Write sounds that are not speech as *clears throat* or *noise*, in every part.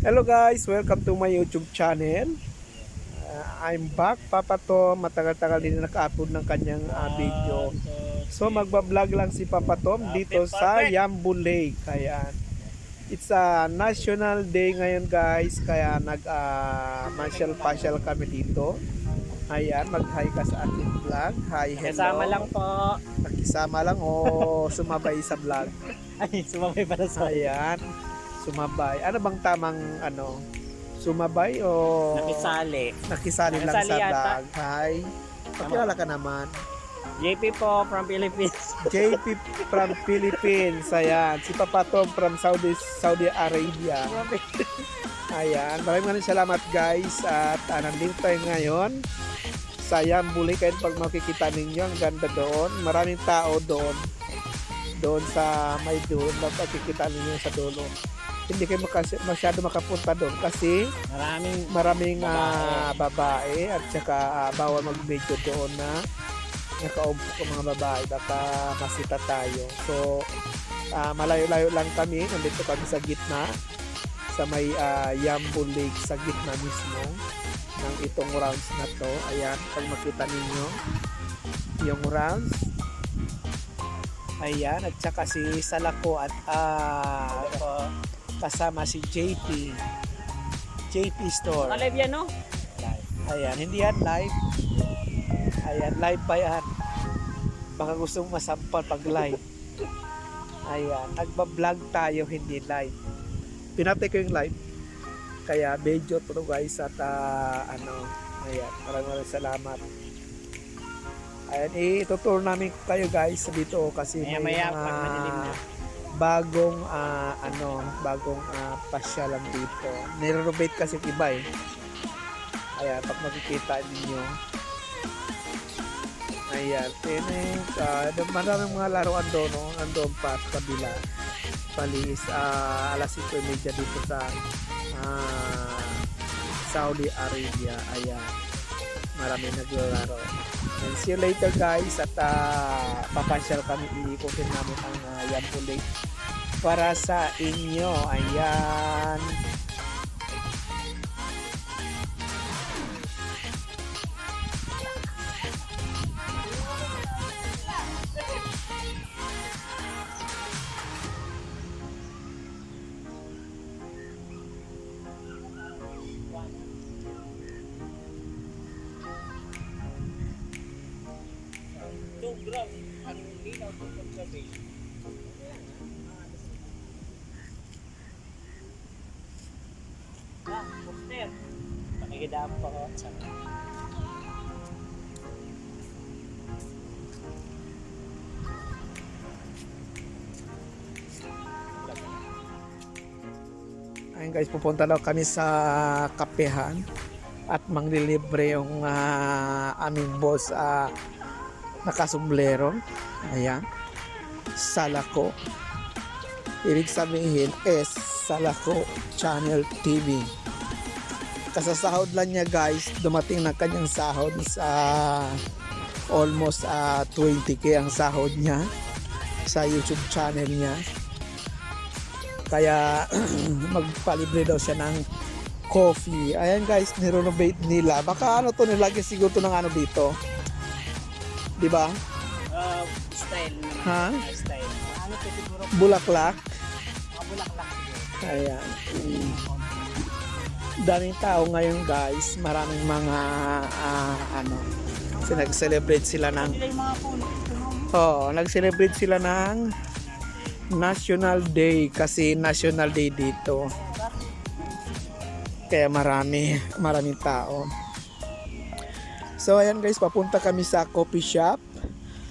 Hello guys, welcome to my YouTube channel. Uh, I'm back, Papa Tom. Matagal-tagal din naka-upload ng kanyang uh, video. So magbablog lang si Papa Tom dito sa Yambu Lake. Kaya it's a national day ngayon guys. Kaya nag uh, pasyal kami dito. Ayan, mag-hi ka sa ating vlog. Hi, hello. Kasama lang po. Nakisama lang o sumabay sa vlog. *laughs* Ay, sumabay para sa Ayan, sumabay. Ano bang tamang ano? Sumabay o nakisali. nakisali lang Nakisali sa yata. vlog? Hi. Pakilala ka naman. JP po from Philippines. *laughs* JP from Philippines. Ayan. Si Papa Tom from Saudi Saudi Arabia. *laughs* Ayan. Maraming maraming salamat guys. At uh, nandito tayo ngayon sa Yambuli. Kaya pag makikita ninyo, ang ganda doon. Maraming tao doon. Doon sa may doon. Makikita ninyo sa dulo. Hindi kayo makas- masyado makapunta doon kasi Maraming maraming ah, babae. at saka ah, bawal mag-video doon na nakaupo ko mga babae baka masita tayo. So ah, malayo-layo lang kami nandito kami sa gitna sa may uh, Yambo Lake sa gitna mismo ng itong rounds na to. Ayan pag makita ninyo yung rounds. Ayan at saka si Salako at ah, kasama si JP JP Store Kalib yan, no? Ayan, hindi yan live. Ayan, live pa yan. Baka gusto mo masampal pag live. Ayan, nagba-vlog tayo, hindi live. Pinatay ko yung live. Kaya video to guys at ah, ano, ayan, maraming maraming salamat. Ayan, ituturo namin kayo guys dito kasi Maya may maya mga pag madilim na. Bagong ah, ano, bagong uh, pasyalan dito. Nirenovate kasi iba eh. Ayan, pag makikita ninyo. Ayan, tinig. Uh, maraming mga laruan doon, no? Andun pa sa kabila. Palis, ah, alas 5.30 dito sa ah, Saudi Arabia. Ayan. Maraming naglalaro. And see you later guys at uh, papasyal kami iikutin namin ang uh, Yampo Lake para sa inyo. Ayan. Pakikidaan po ako. Ayun guys, pupunta daw kami sa kapehan at manglilibre yung ah, aming boss uh, nakasumblero. Ayan. Salako. Ibig sabihin is Salako Channel TV. Kasasahod lang niya guys, dumating na kanyang sahod sa almost ah, 20k ang sahod niya sa YouTube channel niya. Kaya *clears throat* magpalibre daw siya ng coffee. Ayan guys, nirenovate nila. Baka ano to nilagay siguro to ng ano dito. 'Di ba? Uh, style. Ha? Ah, Style. Ano siguro? Bulaklak. Mga bulaklak siguro. Ayan. Daming tao ngayon guys. Maraming mga ah, ano nag-celebrate sila ng. Oh, nag-celebrate sila ng National Day kasi National Day dito. Kaya marami, maraming tao. So ayan guys, papunta kami sa coffee shop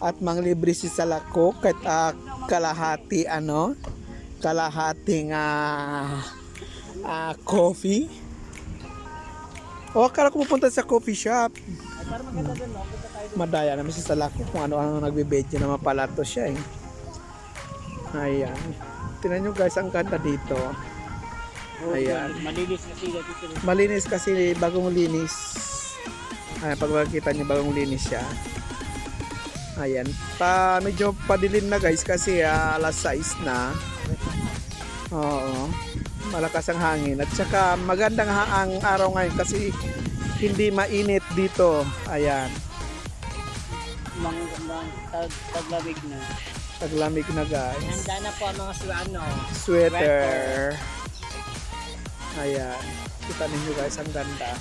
at manglibre si Salako kahit ah, kalahati ano, kalahating ah, ah, coffee. O, akala ko pupunta sa coffee shop. Ay, parang maganda doon, no? Punta tayo doon. Madaya naman si Salako kung ano-ano nagbibideo naman pala to siya eh. Ayan. Tingnan nyo guys, ang ganda dito. Ayan. Malinis na sila dito. Malinis kasi bagong linis. Ayan, pag makikita nyo bagong linis siya. Ayan. Pa, medyo padilim na guys kasi ah, alas 6 na. Oo. Malakas ang hangin. At saka magandang ha- ang araw ngayon kasi hindi mainit dito. Ayan, mang, tag, taglamig na. taglamig na guys. Handa na po ang mga ano. Sweater. Ayan, kita ninyo guys, ang ganda.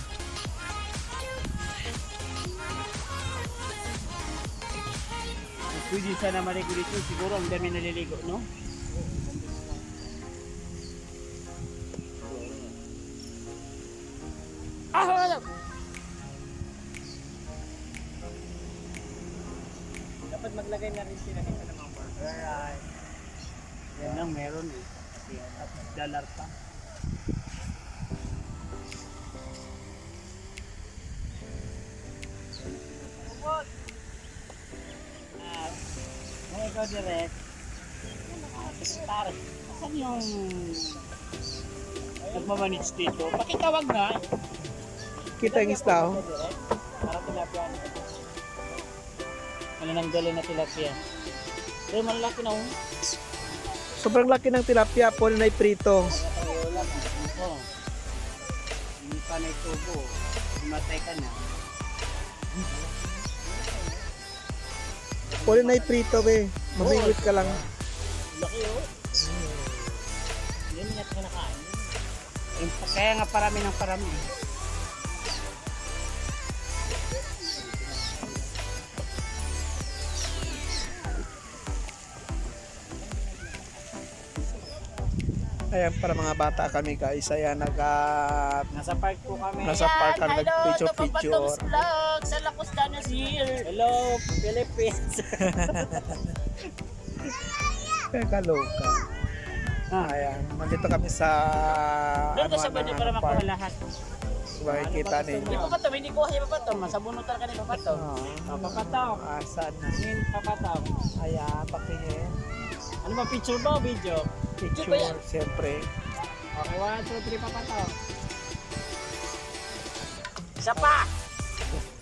Pwede sana maligo dito. Siguro ang dami naliligo, no? Dollar pa. Ah, kung ikaw direct, sekretary, saan yung nagmamanage dito? Pakitawag na. Kita yung isda oh. Para tilapia. Ano nang dala na tilapia? Pero malaki na oh. Sobrang laki ng tilapia, po na prito. Nakatayo lang. Oo. Hindi pa na. Matay ka na. Pwede na prito be. Mamingwit ka lang. Laki oh. Hindi mo natin nakain. Yung- Kaya nga parami ng parami. Ayan, para mga bata kami guys. Ayan, nag ah, Nasa park po kami. Nasa park kami, Hello, nag-picture-picture. Tupapatong's Vlog sa Lacos Danas here. Hello, Philippines. *laughs* kaloka. ah, Ayan, nandito kami sa doon ka sa ano, banda ano, para makuha lahat. Makikita Hindi ninyo. pa pato, hindi ko kasi papato. Masabunutan ka ni papato. Oh, Oh, papato. asan na? Tingin papato. Ayan, patingin. Ano ba, picture ba o video? Picture, ba yan? siyempre. Okay, one, two, three, papato. Isa pa!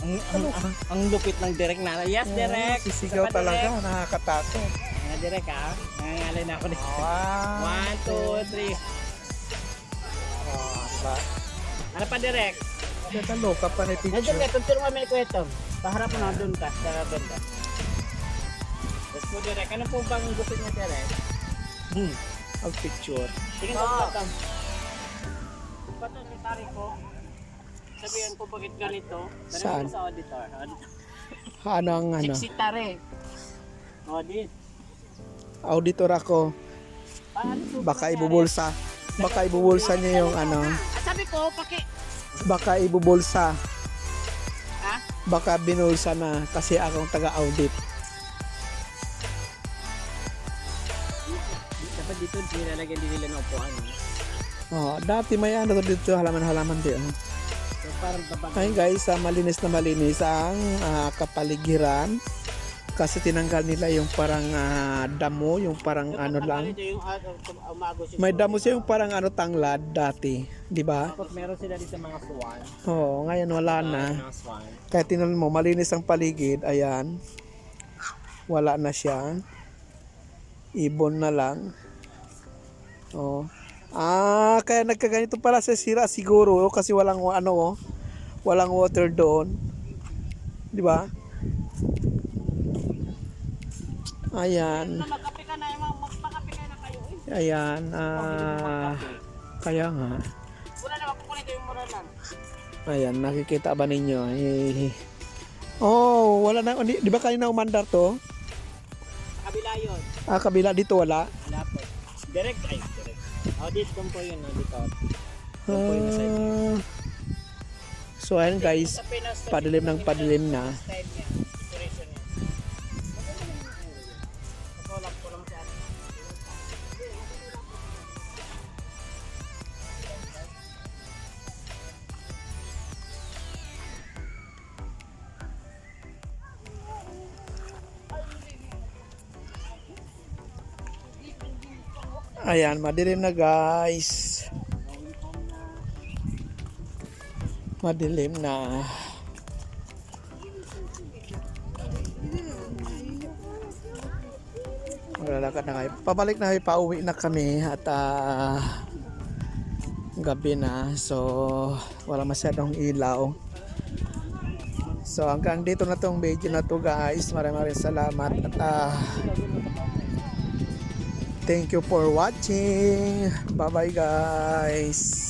Ang, ang, ang, ang lupit ng direct na. Yes, direct. Sisigaw Isa pa, talaga, direct. nakakatakot. Mga direct ha. Nangangalay na ako dito. Wow. One, two, three. Oh, diba? Ano pa direct? Kaloka pa na Nandiyan picture. ka, tunturo kami ni Tom. Paharap mo na, doon ka, sa banda. Go direct. Ano po bang gusto niya direct? Hmm. Ang picture. Tingin ko pa Tom. Pato si Tari ko. Sabihan ko bakit ganito. Tanong Saan? sa auditor. Auditor. Ano ang ano? Si Tari. Audit. Auditor ako. Paano po Baka ibubulsa. Baka ibubulsa niya yung ano. Ah, sabi ko, paki... Baka ibubulsa. Ha? Baka binulsa na kasi akong taga-audit. Nilalagyan din nila ng upuan. Oh, dati may ano dito halaman-halaman din. oh. So parang babag. Ay guys, ah, malinis na malinis ang ah, kapaligiran. Kasi tinanggal nila yung parang ah, damo, yung parang ano lang. Ito yung uh, umagos yung May damo siya yung parang ano tanglad dati, di ba? Tapos meron sila dito mga swan. Oo, ngayon wala na. Mga swan. Kaya tinan mo, malinis ang paligid, ayan. Wala na siya. Ibon na lang. Oh. Ah, kaya nagkaganito pala sa sira siguro oh, kasi walang wa- ano oh, walang water doon. 'Di ba? Ayan. Eh. Ayan. Ah, kaya nga. Ayan, nakikita ba ninyo? Eh, Oh, wala na. Di, di ba kanina umandar to? Kabila yun. Ah, kabila dito wala. Wala po. Direct, ay, direct. Oh, dito kung po yun, no, dito. Doon po yung side. Ah, so ayan guys, padilim ng padilim na. Ayan, madilim na guys. Madilim na. Maglalakad na kayo. Pabalik na kayo, pauwi na kami at uh, gabi na. So, wala masyadong ilaw. So, hanggang dito na tong video na to guys. Maraming maraming salamat at uh, Thank you for watching. Bye-bye guys.